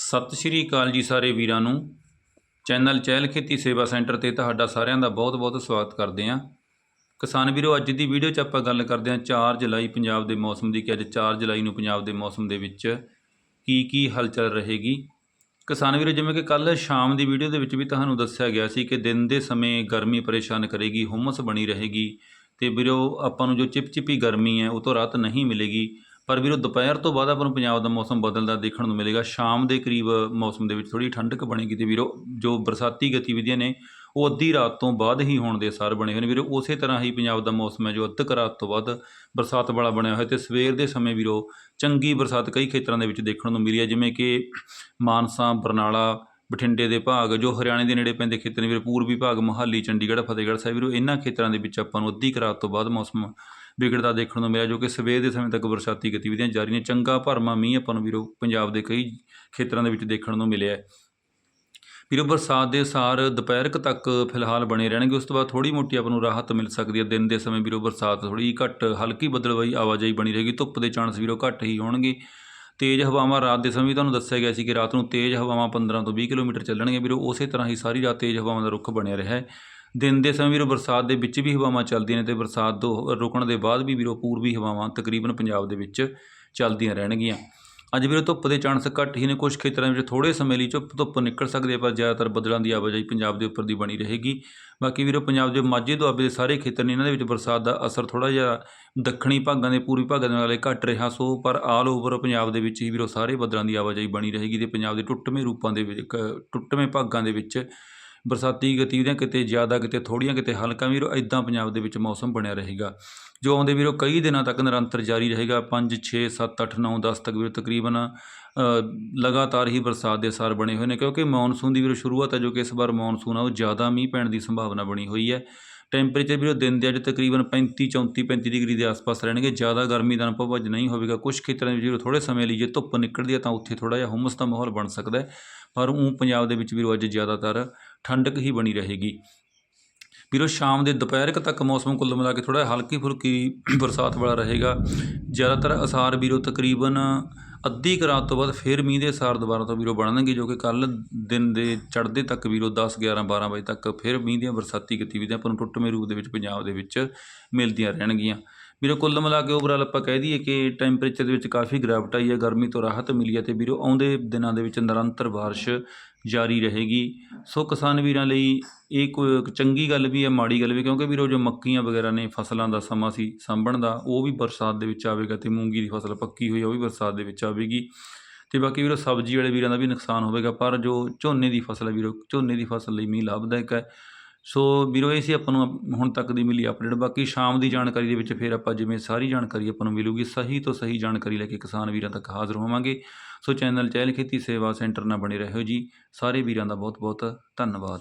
ਸਤਿ ਸ਼੍ਰੀ ਅਕਾਲ ਜੀ ਸਾਰੇ ਵੀਰਾਂ ਨੂੰ। ਚੈਨਲ ਚਹਿਲ ਖੇਤੀ ਸੇਵਾ ਸੈਂਟਰ ਤੇ ਤੁਹਾਡਾ ਸਾਰਿਆਂ ਦਾ ਬਹੁਤ-ਬਹੁਤ ਸਵਾਗਤ ਕਰਦੇ ਹਾਂ। ਕਿਸਾਨ ਵੀਰੋ, ਅੱਜ ਦੀ ਵੀਡੀਓ 'ਚ ਆਪਾਂ ਗੱਲ ਕਰਦੇ ਹਾਂ 4 ਜੁਲਾਈ ਪੰਜਾਬ ਦੇ ਮੌਸਮ ਦੀ ਕਿ ਅੱਜ 4 ਜੁਲਾਈ ਨੂੰ ਪੰਜਾਬ ਦੇ ਮੌਸਮ ਦੇ ਵਿੱਚ ਕੀ ਕੀ ਹਲਚਲ ਰਹੇਗੀ। ਕਿਸਾਨ ਵੀਰੋ, ਜਿਵੇਂ ਕਿ ਕੱਲ ਸ਼ਾਮ ਦੀ ਵੀਡੀਓ ਦੇ ਵਿੱਚ ਵੀ ਤੁਹਾਨੂੰ ਦੱਸਿਆ ਗਿਆ ਸੀ ਕਿ ਦਿਨ ਦੇ ਸਮੇਂ ਗਰਮੀ ਪਰੇਸ਼ਾਨ ਕਰੇਗੀ, ਹੁਮਸ ਬਣੀ ਰਹੇਗੀ ਤੇ ਵੀਰੋ, ਆਪਾਂ ਨੂੰ ਜੋ ਚਿਪਚਿਪੀ ਗਰਮੀ ਹੈ, ਉਹ ਤੋਂ ਰਾਹਤ ਨਹੀਂ ਮਿਲੇਗੀ। ਪਰ ਵੀਰੋ, ਦੁਪਹਿਰ ਤੋਂ ਬਾਅਦ ਆਪਾਂ ਨੂੰ ਪੰਜਾਬ ਦਾ ਮੌਸਮ ਬਦਲਦਾ ਦੇਖਣ ਨੂੰ ਮਿਲੇਗਾ। ਸ਼ਾਮ ਦੇ ਕਰੀਬ ਮੌਸਮ ਦੇ ਵਿੱਚ ਥੋੜੀ ਠੰਡਕ ਬਣੇਗੀ ਤੇ ਵੀਰੋ, ਜੋ ਬਰਸਾਤੀ ਗਤੀਵਿਧੀਆਂ ਨੇ, ਉਹ ਅੱਧੀ ਰਾਤ ਤੋਂ ਬਾਅਦ ਹੀ ਹੋਣ ਦੇ ਅਸਾਰ ਬਣੇ ਹੋਏ ਨੇ। ਵੀਰੋ, ਉਸੇ ਤਰ੍ਹਾਂ ਹੀ ਪੰਜਾਬ ਦਾ ਮੌਸਮ ਹੈ, ਜੋ ਅੱਧ ਕੁ ਰਾਤ ਤੋਂ ਬਾਅਦ ਬਰਸਾਤ ਵਾਲਾ ਬਣਿਆ ਹੋਇਆ ਤੇ ਸਵੇਰ ਦੇ ਸਮੇਂ ਵੀਰੋ, ਚੰਗੀ ਬਰਸਾਤ ਕਈ ਖੇਤਰਾਂ ਦੇ ਵਿੱਚ ਦੇਖਣ ਨੂੰ ਮਿਲੀ ਹੈ, ਜਿਵੇਂ ਕਿ ਮਾਨਸਾ, ਬਰਨਾਲਾ, ਬਠਿੰਡੇ ਦੇ ਭਾਗ, ਜੋ ਹਰਿਆਣੇ ਦੇ ਨੇੜੇ ਪੈਂਦੇ ਖੇਤਰ ਨੇ ਵੀਰੋ, ਪੂਰਬੀ ਭਾਗ, ਮੋਹਾਲੀ, ਚੰਡੀਗੜ੍ਹ, ਫਤਿਹਗੜ੍ਹ ਸਾਹਿਬ, ਵੀਰੋ, ਇਹਨਾਂ ਖੇਤਰਾਂ ਦੇ ਵਿੱਚ ਆਪਾਂ ਨੂੰ ਅੱਧੀ ਕੁ ਰਾਤ ਤੋਂ ਬਾਅਦ ਮੌਸਮ ਵਿਗੜਦਾ ਦੇਖਣ ਨੂੰ ਮਿਲਿਆ, ਜੋ ਕਿ ਸਵੇਰ ਦੇ ਸਮੇਂ ਤੱਕ ਬਰਸਾਤੀ ਗਤੀਵਿਧੀਆਂ ਜਾਰੀ ਨੇ। ਚੰਗਾ ਭਰਮਾ ਮੀਂਹ ਆਪਾਂ ਨੂੰ ਵੀਰੋ ਪੰਜਾਬ ਦੇ ਕਈ ਖੇਤਰਾਂ ਦੇ ਵਿੱਚ ਦੇਖਣ ਨੂੰ ਮਿਲਿਆ ਹੈ। ਵੀਰੋ ਬਰਸਾਤ ਦੇ ਸਾਰ ਦੁਪਹਿਰ ਤੱਕ ਫਿਲਹਾਲ ਬਣੇ ਰਹਿਣਗੇ, ਉਸ ਤੋਂ ਬਾਅਦ ਥੋੜੀ ਮੋਟੀ ਆਪਾਂ ਨੂੰ ਰਾਹਤ ਮਿਲ ਸਕਦੀ ਹੈ। ਦਿਨ ਦੇ ਸਮੇਂ ਵੀਰੋ ਬਰਸਾਤ ਥੋੜੀ ਘੱਟ, ਹਲਕੀ ਬੱਦਲਵਾਈ ਆਵਾਜਾਈ ਬਣੀ ਰਹੇਗੀ। ਧੁੱਪ ਦੇ ਚਾਂਸ ਵੀਰੋ ਘੱਟ ਹੀ ਹੋਣਗੇ। ਤੇਜ਼ ਹਵਾਵਾਂ ਰਾਤ ਦੇ ਸਮੇਂ ਵੀ ਤੁਹਾਨੂੰ ਦੱਸਿਆ ਗਿਆ ਸੀ ਕਿ ਰਾਤ ਨੂੰ ਤੇਜ਼ ਹਵਾਵਾਂ 15 ਤੋਂ 20 ਕਿਲੋਮੀਟਰ ਚੱਲਣਗੀਆਂ। ਵੀਰੋ ਉਸੇ ਤਰ੍ਹਾਂ ਹੀ ਸਾਰੀ ਰਾਤ ਤੇਜ਼ ਹਵਾਵਾਂ ਦਾ ਰੁੱਖ ਬਣਿਆ ਰਿਹਾ ਹੈ। ਦਿਨ ਦੇ ਸਮੇਂ ਵੀਰੋ ਬਰਸਾਤ ਦੇ ਵਿੱਚ ਵੀ ਹਵਾਵਾਂ ਚੱਲਦੀਆਂ ਨੇ ਤੇ ਬਰਸਾਤ ਤੋਂ ਰੁਕਣ ਦੇ ਬਾਅਦ ਵੀ ਵੀਰੋ ਪੂਰਬੀ ਹਵਾਵਾਂ ਤਕਰੀਬਨ ਪੰਜਾਬ ਦੇ ਵਿੱਚ ਚੱਲਦੀਆਂ ਰਹਿਣਗੀਆਂ। ਅੱਜ ਵੀਰੋ ਧੁੱਪ ਦੇ ਚਾਂਸ ਘੱਟ ਹੀ ਨੇ ਕੁਝ ਖੇਤਰਾਂ ਵਿੱਚ ਥੋੜੇ ਸਮੇਂ ਲਈ ਧੁੱਪ ਧੁੱਪ ਨਿਕਲ ਸਕਦੀ ਹੈ, ਪਰ ਜ਼ਿਆਦਾਤਰ ਬੱਦਲਾਂ ਦੀ ਆਵਾਜਾਈ ਪੰਜਾਬ ਦੇ ਉੱਪਰ ਦੀ ਬਣੀ ਰਹੇਗੀ। ਬਾਕੀ ਵੀਰੋ ਪੰਜਾਬ ਦੇ ਮਾਝੇ ਦੁਆਬੇ ਦੇ ਸਾਰੇ ਖੇਤਰ ਨੇ ਇਹਨਾਂ ਦੇ ਵਿੱਚ ਬਰਸਾਤ ਦਾ ਅਸਰ ਥੋੜਾ ਜਿਹਾ ਦੱਖਣੀ ਭਾਗਾਂ ਦੇ, ਪੂਰਬੀ ਭਾਗਾਂ ਦੇ ਨਾਲੇ ਘੱਟ ਰਿਹਾ, ਸੋ ਪਰ ਆਲ ਓਵਰ ਪੰਜਾਬ ਦੇ ਵਿੱਚ ਹੀ ਵੀਰੋ ਸਾਰੇ ਬੱਦਲਾਂ ਦੀ ਆਵਾਜਾਈ ਬਣੀ ਰਹੇਗੀ ਤੇ ਪੰਜਾਬ ਦੇ ਟੁੱਟਵੇਂ ਰੂਪਾਂ ਦੇ ਵਿੱਚ ਕ- ਟੁੱਟਵੇਂ ਭਾਗਾਂ ਦੇ ਵਿੱਚ ਬਰਸਾਤੀ ਗਤੀਵਿਧੀਆਂ ਕਿਤੇ ਜ਼ਿਆਦਾ, ਕਿਤੇ ਥੋੜ੍ਹੀਆਂ, ਕਿਤੇ ਹਲਕਾ ਵੀਰੋ ਇਦਾਂ ਪੰਜਾਬ ਦੇ ਵਿੱਚ ਮੌਸਮ ਬਣਿਆ ਰਹੇਗਾ। ਜੋ ਆਉਂਦੇ ਵੀਰੋ ਕਈ ਦਿਨਾਂ ਤੱਕ ਨਿਰੰਤਰ ਜਾਰੀ ਰਹੇਗਾ। 5 6 7 8 9 10 ਤੱਕ ਵੀਰੋ ਤਕਰੀਬਨ ਲਗਾਤਾਰ ਹੀ ਬਰਸਾਤ ਦੇ ਸਾਰ ਬਣੇ ਹੋਏ ਨੇ, ਕਿਉਂਕਿ ਮੌਨਸੂਨ ਦੀ ਵੀਰੋ ਸ਼ੁਰੂਆਤ ਹੈ, ਜੋ ਕਿ ਇਸ ਵਾਰ ਮੌਨਸੂਨ ਆ, ਉਹ ਜ਼ਿਆਦਾ ਮੀਂਹ ਪੈਣ ਦੀ ਸੰਭਾਵਨਾ ਬਣੀ ਹੋਈ ਹੈ। ਟੈਂਪਰੇਚਰ ਵੀਰੋ ਦਿਨ ਦੇ ਅੱਜ ਤਕਰੀਬਨ 35 34 35 ਡਿਗਰੀ ਦੇ ਆਸ-ਪਾਸ ਰਹਿਣਗੇ। ਜ਼ਿਆਦਾ ਗਰਮੀ ਦਾ ਅਨੁਭਵ ਅੱਜ ਨਹੀਂ ਹੋਵੇਗਾ। ਕੁਝ ਖੇਤਰਾਂ ਵਿੱਚ ਵੀਰੋ ਥੋੜੇ ਸਮੇਂ ਲਈ ਜੇ ਧੁੱਪ ਨਿਕਲਦੀ ਹੈ ਤਾਂ ਉੱਥੇ ਥੋੜਾ ਜਿਹਾ ਹੁਮਸ ਦਾ ਮਾਹੌਲ ਬਣ ਸਕਦਾ ਹੈ। ਪਰ ਉਹ ਪੰਜਾਬ ਦੇ ਵਿੱਚ ਵੀਰੋ ਅੱਜ ਜ਼ਿਆਦਾਤਰ ਠੰਡਕ ਹੀ ਬਣੀ ਰਹੇਗੀ। ਵੀਰੋ, ਸ਼ਾਮ ਦੇ ਦੁਪਹਿਰ ਤੱਕ ਮੌਸਮ ਕੁੱਲ ਮਿਲਾ ਕੇ ਥੋੜਾ ਹਲਕੀ ਫੁਲਕੀ ਬਰਸਾਤ ਵਾਲਾ ਰਹੇਗਾ। ਜ਼ਿਆਦਾਤਰ ਅਸਾਰ ਵੀਰੋ, ਤਕਰੀਬਨ ਅੱਧੀ ਕੁ ਰਾਤ ਤੋਂ ਬਾਅਦ ਫਿਰ ਮੀਂਹ ਦੇ ਅਸਾਰ ਦੁਬਾਰਾ ਤੋਂ ਵੀਰੋ ਬਣਨਗੇ ਜੋ ਕਿ ਕੱਲ ਦਿਨ ਦੇ ਚੜ੍ਹਦੇ ਤੱਕ ਵੀਰੋ 10 11 12 ਵਜੇ ਤੱਕ ਫਿਰ ਮੀਂਹ ਦੀਆਂ ਬਰਸਾਤੀ ਗਤੀਵਿਧੀਆਂ ਆਪਾਂ ਨੂੰ ਟੁੱਟਵੇਂ ਰੂਪ ਦੇ ਵਿੱਚ ਪੰਜਾਬ ਦੇ ਵਿੱਚ ਮਿਲਦੀਆਂ ਰਹਿਣਗੀਆਂ। ਵੀਰੋ, ਕੁੱਲ ਮਿਲਾ ਕੇ ਓਵਰਆਲ ਆਪਾਂ ਕਹਿ ਦਈਏ ਕਿ ਟੈਂਪਰੇਚਰ ਦੇ ਵਿੱਚ ਕਾਫੀ ਗਿਰਾਵਟ ਆਈ ਹੈ, ਗਰਮੀ ਤੋਂ ਰਾਹਤ ਮਿਲੀ ਹੈ ਤੇ ਵੀਰੋ, ਆਉਂਦੇ ਦਿਨਾਂ ਦੇ ਵਿੱਚ ਨਿਰੰਤਰ ਬਾਰਿਸ਼ ਜਾਰੀ ਰਹੇਗੀ। ਸੋ ਕਿਸਾਨ ਵੀਰਾਂ ਲਈ ਇਹ ਕੋਈ ਚੰਗੀ ਗੱਲ ਵੀ ਹੈ, ਮਾੜੀ ਗੱਲ ਵੀ ਕਿਉਂਕਿ ਵੀਰੋ, ਜੋ ਮੱਕੀਆਂ ਵਗੈਰਾ ਨੇ ਫਸਲਾਂ ਦਾ ਸਮਾਂ ਸੀ ਸਾਂਭਣ ਦਾ, ਉਹ ਵੀ ਬਰਸਾਤ ਦੇ ਵਿੱਚ ਆਵੇਗਾ ਤੇ ਮੂੰਗੀ ਦੀ ਫਸਲ ਪੱਕੀ ਹੋਈ ਆ, ਉਹ ਵੀ ਬਰਸਾਤ ਦੇ ਵਿੱਚ ਆਵੇਗੀ। ਤੇ ਬਾਕੀ ਵੀਰੋ, ਸਬਜ਼ੀ ਵਾਲੇ ਵੀਰਾਂ ਦਾ ਵੀ ਨੁਕਸਾਨ ਹੋਵੇਗਾ, ਪਰ ਜੋ ਝੋਨੇ ਦੀ ਫਸਲ ਹੈ ਵੀਰੋ, ਝੋਨੇ ਦੀ ਫਸਲ ਲਈ ਮੀਂਹ ਲਾਭਦਾਇਕ ਹੈ। ਸੋ ਵੀਰੋ, ਇਹ ਸੀ ਆਪਾਂ ਨੂੰ ਹੁਣ ਤੱਕ ਦੀ ਮਿਲੀ ਅਪਡੇਟ ਬਾਕੀ ਸ਼ਾਮ ਦੀ ਜਾਣਕਾਰੀ ਦੇ ਵਿੱਚ ਫਿਰ ਆਪਾਂ ਜਿਵੇਂ ਸਾਰੀ ਜਾਣਕਾਰੀ ਆਪਾਂ ਨੂੰ ਮਿਲੂਗੀ, ਸਹੀ ਤੋਂ ਸਹੀ ਜਾਣਕਾਰੀ ਲੈ ਕੇ ਕਿਸਾਨ ਵੀਰਾਂ ਤੱਕ ਹਾਜ਼ਰ ਹੋਵਾਂਗੇ। ਸੋ ਚੈਨਲ ਚਹਿਲ ਖੇਤੀ ਸੇਵਾ ਸੈਂਟਰ ਨਾਲ ਬਣੇ ਰਹੋ ਜੀ। ਸਾਰੇ ਵੀਰਾਂ ਦਾ ਬਹੁਤ ਬਹੁਤ ਧੰਨਵਾਦ।